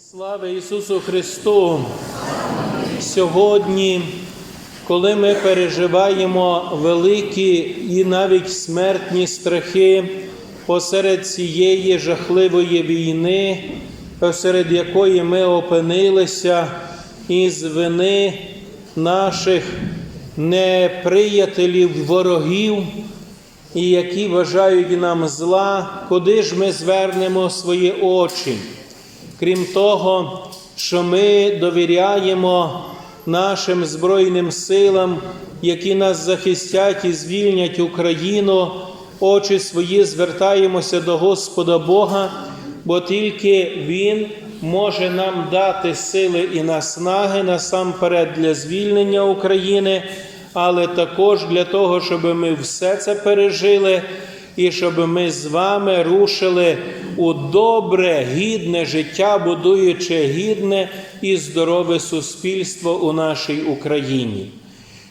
Слава Ісусу Христу! Сьогодні, коли ми переживаємо великі і навіть смертні страхи посеред цієї жахливої війни, посеред якої ми опинилися із вини наших неприятелів, ворогів, і які вважають нам зла, куди ж ми звернемо свої очі? Крім того, що ми довіряємо нашим Збройним силам, які нас захистять і звільнять Україну, очі свої звертаємося до Господа Бога, бо тільки Він може нам дати сили і наснаги насамперед для звільнення України, але також для того, щоб ми все це пережили і щоб ми з вами рушили у добре, гідне життя, будуючи гідне і здорове суспільство у нашій Україні.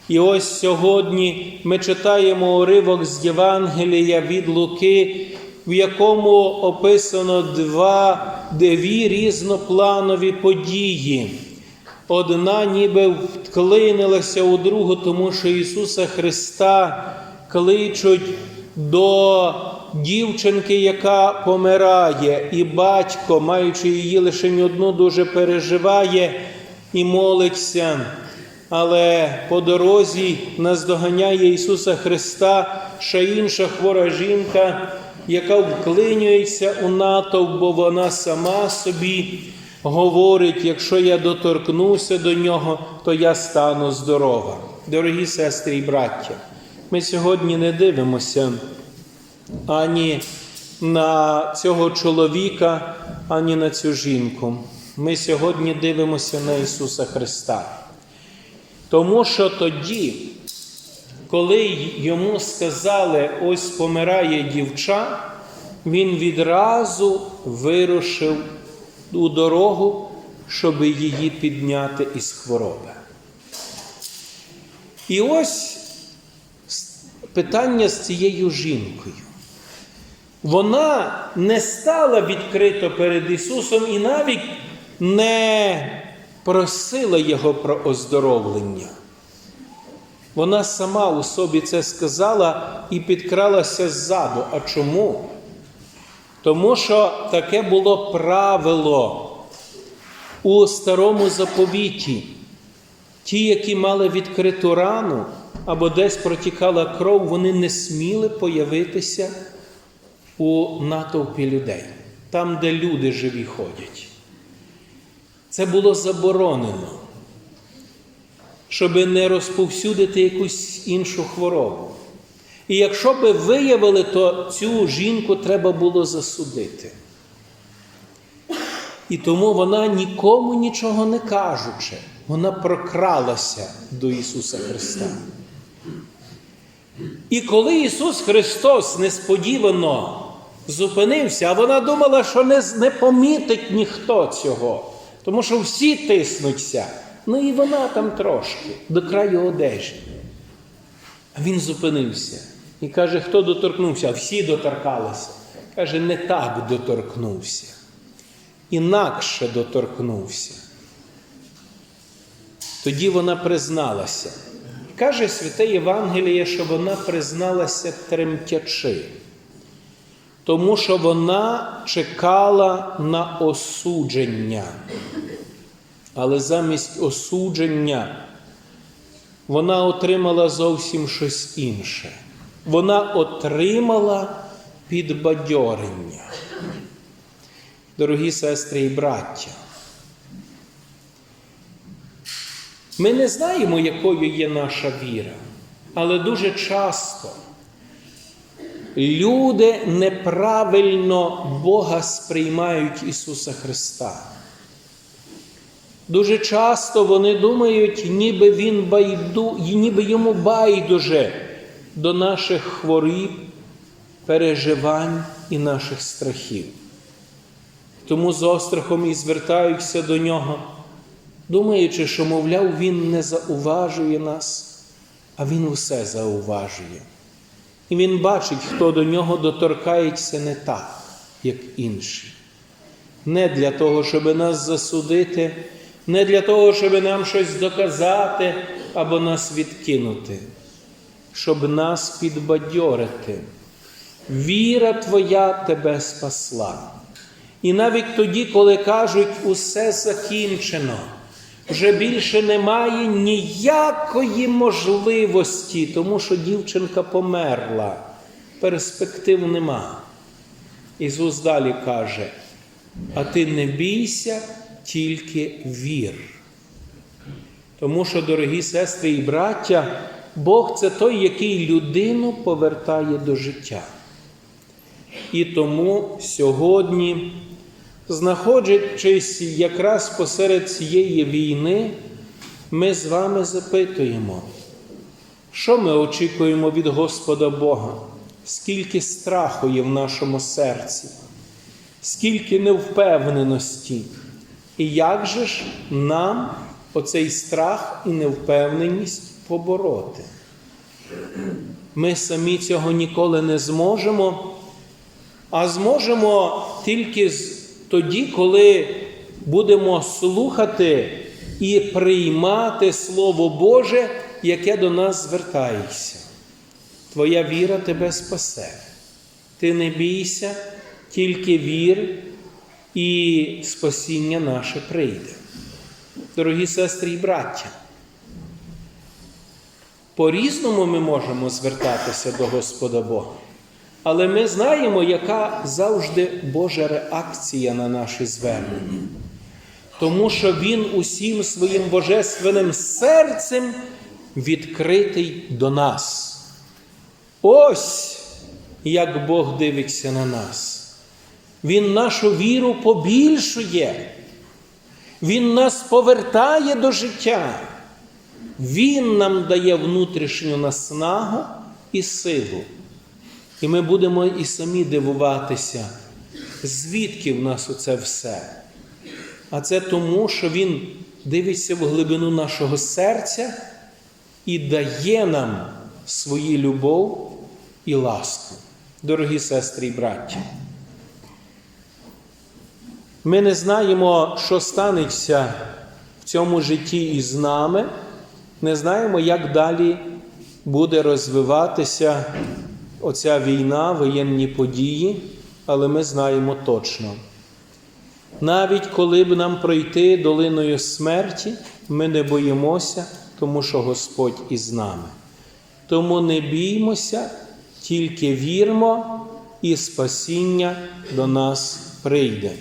І ось сьогодні ми читаємо уривок з Євангелія від Луки, в якому описано два, дві різнопланові події. Одна ніби вклинилася у другу, тому що Ісуса Христа кличуть до дівчинки, яка помирає, і батько, маючи її лише одну, дуже переживає і молиться. Але по дорозі наздоганяє Ісуса Христа ще інша хвора жінка, яка вклинюється у натовп, бо вона сама собі говорить: якщо я доторкнуся до нього, то я стану здорова. Дорогі сестри і браття, ми сьогодні не дивимося ані на цього чоловіка, ані на цю жінку. Ми сьогодні дивимося на Ісуса Христа. Тому що тоді, коли йому сказали, ось помирає дівча, він відразу вирушив у дорогу, щоб її підняти із хвороби. І ось питання з цією жінкою. Вона не стала відкрито перед Ісусом і навіть не просила Його про оздоровлення. Вона сама у собі це сказала і підкралася ззаду. А чому? Тому що таке було правило у старому заповіті. Ті, які мали відкриту рану або десь протікала кров, вони не сміли появитися у натовпі людей, там, де люди живі ходять. Це було заборонено, щоб не розповсюдити якусь іншу хворобу. І якщо би виявили, то цю жінку треба було засудити. І тому вона нікому нічого не кажучи, вона прокралася до Ісуса Христа. І коли Ісус Христос несподівано зупинився, вона думала, що не, не помітить ніхто цього, тому що всі тиснуться. Ну і вона там трошки, до краю одежі. А він зупинився і каже, хто доторкнувся? Всі доторкалися. Каже, не так доторкнувся, інакше доторкнувся. Тоді вона призналася. Каже святе Євангеліє, що вона призналася тремтячи, тому що вона чекала на осудження. Але замість осудження вона отримала зовсім щось інше. Вона отримала підбадьорення. Дорогі сестри і браття. Ми не знаємо, якою є наша віра, але дуже часто люди неправильно Бога сприймають Ісуса Христа. Дуже часто вони думають, ніби він байду, ніби йому байдуже до наших хворіб, переживань і наших страхів. Тому з острахом і звертаються до нього, думаючи, що, мовляв, він не зауважує нас, а він усе зауважує. І він бачить, хто до нього доторкається не так, як інші. не для того, щоб нас засудити, не для того, щоб нам щось доказати або нас відкинути, щоб нас підбадьорити. Віра Твоя тебе спасла. І навіть тоді, коли кажуть, усе закінчено, вже більше немає ніякої можливості, тому що дівчинка померла, перспектив нема. Ісус далі каже, а ти не бійся, тільки вір. Тому що, дорогі сестри і браття, Бог це той, який людину повертає до життя. І тому сьогодні, знаходячись якраз посеред цієї війни, ми з вами запитуємо, що ми очікуємо від Господа Бога, скільки страху є в нашому серці, скільки невпевненості, і як же ж нам оцей страх і невпевненість побороти? Ми самі цього ніколи не зможемо, а зможемо тільки тоді, коли будемо слухати і приймати Слово Боже, яке до нас звертається. Твоя віра тебе спасе. Ти не бійся, тільки вір, і спасіння наше прийде. Дорогі сестри і браття, по-різному ми можемо звертатися до Господа Бога. Але ми знаємо, яка завжди Божа реакція на наші звернення. Тому що Він усім своїм божественним серцем відкритий до нас. Ось як Бог дивиться на нас. Він нашу віру побільшує. Він нас повертає до життя. Він нам дає внутрішню наснагу і силу. І ми будемо і самі дивуватися, звідки в нас оце все. А це тому, що Він дивиться в глибину нашого серця і дає нам свою любов і ласку. Дорогі сестри і браття. Ми не знаємо, що станеться в цьому житті із нами, не знаємо, як далі буде розвиватися оця війна, воєнні події, але ми знаємо точно. Навіть коли б нам пройти долиною смерті, ми не боїмося, тому що Господь із нами. Тому не біймося, тільки вірмо, і спасіння до нас прийде.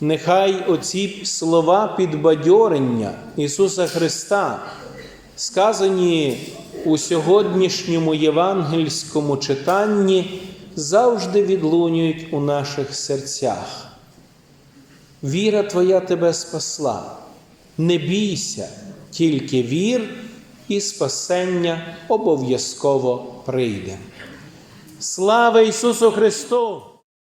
Нехай оці слова підбадьорення Ісуса Христа, сказані у сьогоднішньому євангельському читанні, завжди відлунюють у наших серцях. Віра Твоя тебе спасла. Не бійся, тільки вір, і спасення обов'язково прийде. Слава Ісусу Христу!